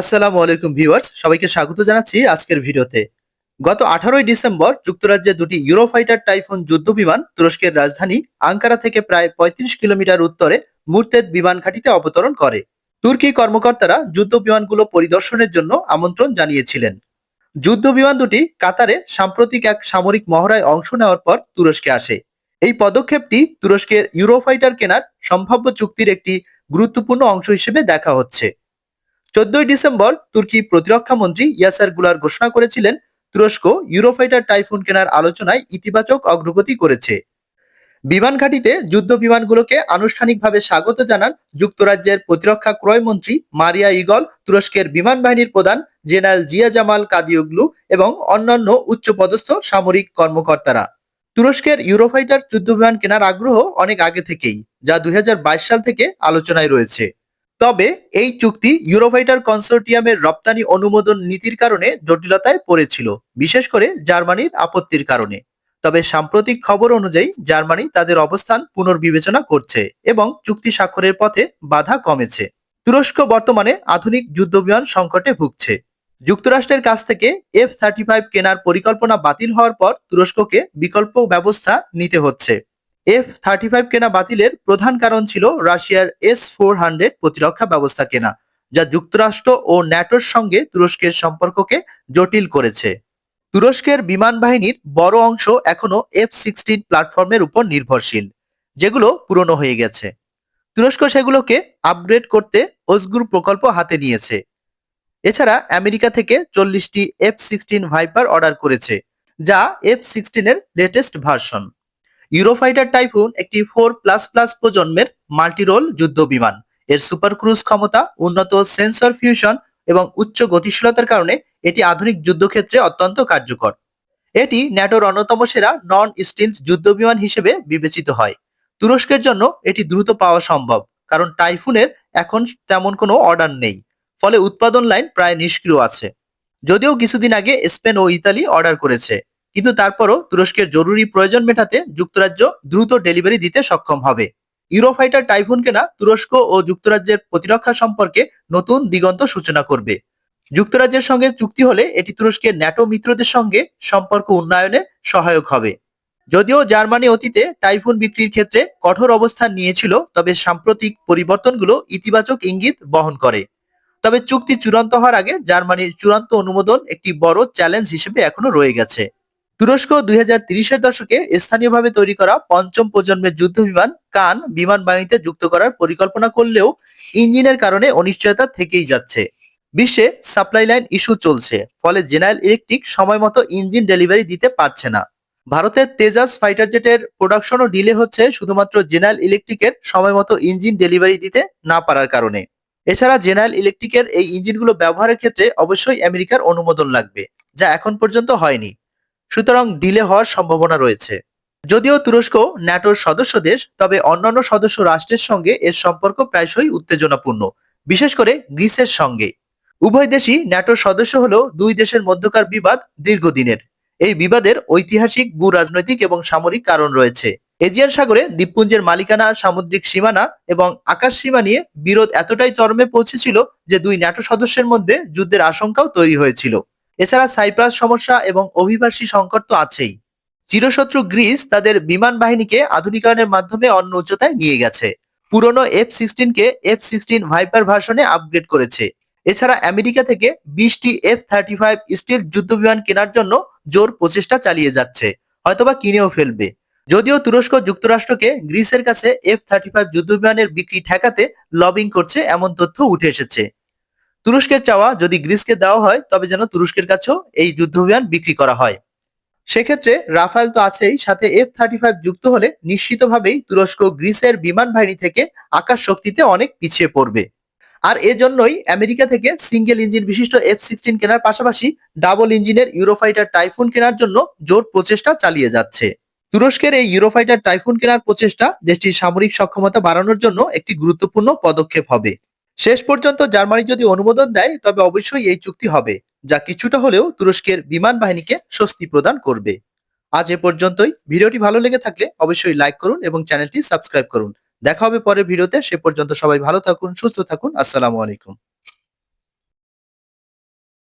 আসসালামু আলাইকুম ভিউয়ার্স, সবাইকে স্বাগত জানাচ্ছি আজকের ভিডিওতে। গত আঠারোই ডিসেম্বর যুক্তরাজ্যে দুটি ইউরোফাইটার টাইফুন যুদ্ধ বিমান তুরস্কের রাজধানী আঙ্কারা থেকে প্রায় ৩৫ কিলোমিটার উত্তরে মুরতেদ বিমান ঘাঁটিতে অবতরণ করে। তুর্কি কর্মকর্তারা যুদ্ধ বিমানগুলো পরিদর্শনের জন্য আমন্ত্রণ জানিয়েছিলেন। যুদ্ধ বিমান দুটি কাতারে সাম্প্রতিক এক সামরিক মহড়ায় অংশ নেওয়ার পর তুরস্কে আসে। এই পদক্ষেপটি তুরস্কের ইউরোফাইটার কেনার সম্ভাব্য চুক্তির একটি গুরুত্বপূর্ণ অংশ হিসেবে দেখা হচ্ছে। চোদ্দই ডিসেম্বর তুর্কি প্রতিরক্ষা মন্ত্রী ইয়াসারগুলার ঘোষণা করেছিলেন, তুরস্ক ইউরোফাইটার টাইফুন কেনার আলোচনায় ইতিবাচক অগ্রগতি করেছে। বিমান ঘাঁটিতে যুদ্ধ বিমানগুলোকে আনুষ্ঠানিকভাবে স্বাগত জানান যুক্তরাজ্যের প্রতিরক্ষা ক্রয় মন্ত্রী মারিয়া ইগল, তুরস্কের বিমান বাহিনীর প্রধান জেনারেল জিয়া জামাল কাদিওগলু এবং অন্যান্য উচ্চপদস্থ সামরিক কর্মকর্তারা। তুরস্কের ইউরোফাইটার যুদ্ধ বিমান কেনার আগ্রহ অনেক আগে থেকেই, যা দুই হাজার বাইশ সাল থেকে আলোচনায় রয়েছে। তবে এই চুক্তি ইউরোফাইটার কনসোর্টিয়ামের রপ্তানি অনুমোদন নীতির কারণে জটিলতায় পড়েছিল, বিশেষ করে জার্মানির আপত্তির কারণে। তবে সাম্প্রতিক খবর অনুযায়ী জার্মানি তাদের অবস্থান পুনর্বিবেচনা করছে এবং চুক্তি স্বাক্ষরের পথে বাধা কমেছে। তুরস্ক বর্তমানে আধুনিক যুদ্ধবিমান সংকটে ভুগছে। যুক্তরাষ্ট্রের কাছ থেকে এফ থার্টি ফাইভ কেনার পরিকল্পনা বাতিল হওয়ার পর তুরস্ককে বিকল্প ব্যবস্থা নিতে হচ্ছে। এফ থার্টি ফাইভ কেনা বাতিলের প্রধান কারণ ছিল রাশিয়ার এস ফোর হান্ড্রেড প্রতিরক্ষা ব্যবস্থা কেনা, যা যুক্তরাষ্ট্র ও ন্যাটোর সঙ্গে তুরস্কের সম্পর্ককে জটিল করেছে। তুরস্কের বিমান বাহিনীর বড় অংশ এখনও এফ সিক্সটিন প্ল্যাটফর্মের উপর নির্ভরশীল, যেগুলো পুরনো হয়ে গেছে। তুরস্ক সেগুলোকে আপগ্রেড করতে ওজগুর প্রকল্প হাতে নিয়েছে। এছাড়া আমেরিকা থেকে চল্লিশটি এফ সিক্সটিন ভাইপার অর্ডার করেছে, যা এফ সিক্সটিনের লেটেস্ট ভার্সন ইউরোফাইটার টাইফুন একটি ফোর প্লাস প্লাস প্রজন্মের মাল্টিরোল যুদ্ধ বিমান। এর সুপার ক্রুজ ক্ষমতা, উন্নত সেন্সর ফিউশন এবং উচ্চ গতিশীলতার কারণে এটি আধুনিক যুদ্ধক্ষেত্রে অত্যন্ত কার্যকর। এটি ন্যাটোর অন্যতম সেরা নন স্টিল যুদ্ধ বিমান হিসেবে বিবেচিত হয়। তুরস্কের জন্য এটি দ্রুত পাওয়া সম্ভব, কারণ টাইফুনের এখন তেমন কোনো অর্ডার নেই, ফলে উৎপাদন লাইন প্রায় নিষ্ক্রিয় আছে। যদিও কিছুদিন আগে স্পেন ও ইতালি অর্ডার করেছে। কিন্তু তারপরও তুরস্কের জরুরি প্রয়োজন মেটাতে যুক্তরাজ্য দ্রুত ডেলিভারি দিতে সক্ষম হবে। ইউরোফাইটার টাইফুন কেনা তুরস্ক ও যুক্তরাজ্যের প্রতিরক্ষা সম্পর্কে নতুন দিগন্ত সূচনা করবে। যুক্তরাজ্যের সঙ্গে চুক্তি হলে এটি তুরস্কের ন্যাটো মিত্রদের সঙ্গে সম্পর্ক উন্নয়নে সহায়ক হবে। যদিও জার্মানি অতীতে টাইফুন বিক্রির ক্ষেত্রে কঠোর অবস্থান নিয়েছিল, তবে সাম্প্রতিক পরিবর্তনগুলো ইতিবাচক ইঙ্গিত বহন করে। তবে চুক্তি চূড়ান্ত হওয়ার আগে জার্মানির চূড়ান্ত অনুমোদন একটি বড় চ্যালেঞ্জ হিসেবে এখনও রয়ে গেছে। তুরস্ক দুই হাজার তিরিশের দশকে স্থানীয়ভাবে তৈরি করা পঞ্চম প্রজন্মের যুদ্ধ বিমান কান বিমান বাহিনীতে যুক্ত করার পরিকল্পনা করলেও ইঞ্জিনের কারণে অনিশ্চয়তা থেকেই যাচ্ছে। বিশ্বে সাপ্লাই লাইন ইস্যু চলছে, ফলে জেনারেল ইলেকট্রিক সময় মতো ইঞ্জিন ডেলিভারি দিতে পারছে না। ভারতের তেজাস ফাইটার জেটের প্রোডাকশনও ডিলে হচ্ছে শুধুমাত্র জেনারেল ইলেকট্রিকের সময় মতো ইঞ্জিন ডেলিভারি দিতে না পারার কারণে। এছাড়া জেনারেল ইলেকট্রিকের এই ইঞ্জিনগুলো ব্যবহারের ক্ষেত্রে অবশ্যই আমেরিকার অনুমোদন লাগবে, যা এখন পর্যন্ত হয়নি। সুতরাং ডিলে হওয়ার সম্ভাবনা রয়েছে। যদিও তুরস্ক ন্যাটোর সদস্য দেশ, তবে অন্যান্য সদস্য রাষ্ট্রের সঙ্গে এর সম্পর্ক প্রায়শই উত্তেজনাপূর্ণ, বিশেষ করে গ্রিসের সঙ্গে। উভয় দেশই ন্যাটোর সদস্য হলেও দুই দেশের মধ্যকার বিবাদ দীর্ঘদিনের। এই বিবাদের ঐতিহাসিক ভূ রাজনৈতিক এবং সামরিক কারণ রয়েছে। এজিয়ান সাগরে দ্বীপপুঞ্জের মালিকানা, সামুদ্রিক সীমানা এবং আকাশ সীমা নিয়ে বিরোধ এতটাই চরমে পৌঁছেছিল যে দুই ন্যাটো সদস্যের মধ্যে যুদ্ধের আশঙ্কাও তৈরি হয়েছিল। এছাড়া সাইপ্রাস সমস্যা এবং অভিবাসী সংকট তো আছেই। চিরশত্রু গ্রিস তাদের বিমান বাহিনীকে আধুনিকায়নের মাধ্যমে অন্য উচ্চতায় নিয়ে গেছে। পুরনো এফ সিক্সটিন কে এফ সিক্সটিন ভাইপার ভার্সনে আপগ্রেড করেছে। এছাড়া আমেরিকা থেকে বিশটি এফ থার্টি ফাইভ স্টিল যুদ্ধ বিমান কেনার জন্য জোর প্রচেষ্টা চালিয়ে যাচ্ছে। হয়তোবা কিনেও ফেলবে। যদিও তুরস্ক যুক্তরাষ্ট্রকে গ্রিসের কাছে এফ থার্টি ফাইভ যুদ্ধ বিমানের বিক্রি ঠেকাতে লবিং করছে, এমন তথ্য উঠে এসেছে। তুরস্কের চাওয়া যদি গ্রিসকে দেওয়া হয়, তবে যেন তুরস্কের কাছেও এই যুদ্ধবিমান বিক্রি করা হয়। সেক্ষেত্রে রাফায়েল তো আছেই, সাথে এফ থার্টি ফাইভ যুক্ত হলে নিশ্চিতভাবেই তুরস্ক গ্রিসের বিমান বাহিনী থেকে আকাশ শক্তিতে অনেক পিছিয়ে পড়বে। আর এজন্যই আমেরিকা থেকে সিঙ্গেল ইঞ্জিন বিশিষ্ট এফ সিক্সটিন কেনার পাশাপাশি ডাবল ইঞ্জিনের ইউরোফাইটার টাইফুন কেনার জন্য জোর প্রচেষ্টা চালিয়ে যাচ্ছে। তুরস্কের এই ইউরোফাইটার টাইফুন কেনার প্রচেষ্টা দেশটির সামরিক সক্ষমতা বাড়ানোর জন্য একটি গুরুত্বপূর্ণ পদক্ষেপ হবে। শেষ পর্যন্ত জার্মানি যদি অনুমোদন দেয়, তবে অবশ্যই এই চুক্তি হবে, যা কিছুটা হলেও তুরস্কের বিমান বাহিনীকে স্বস্তি প্রদান করবে। আজ এ পর্যন্তই। ভিডিওটি ভালো লেগে থাকলে অবশ্যই লাইক করুন এবং চ্যানেলটি সাবস্ক্রাইব করুন। দেখা হবে পরের ভিডিওতে। সে পর্যন্ত সবাই ভালো থাকুন, সুস্থ থাকুন। আসসালামু আলাইকুম।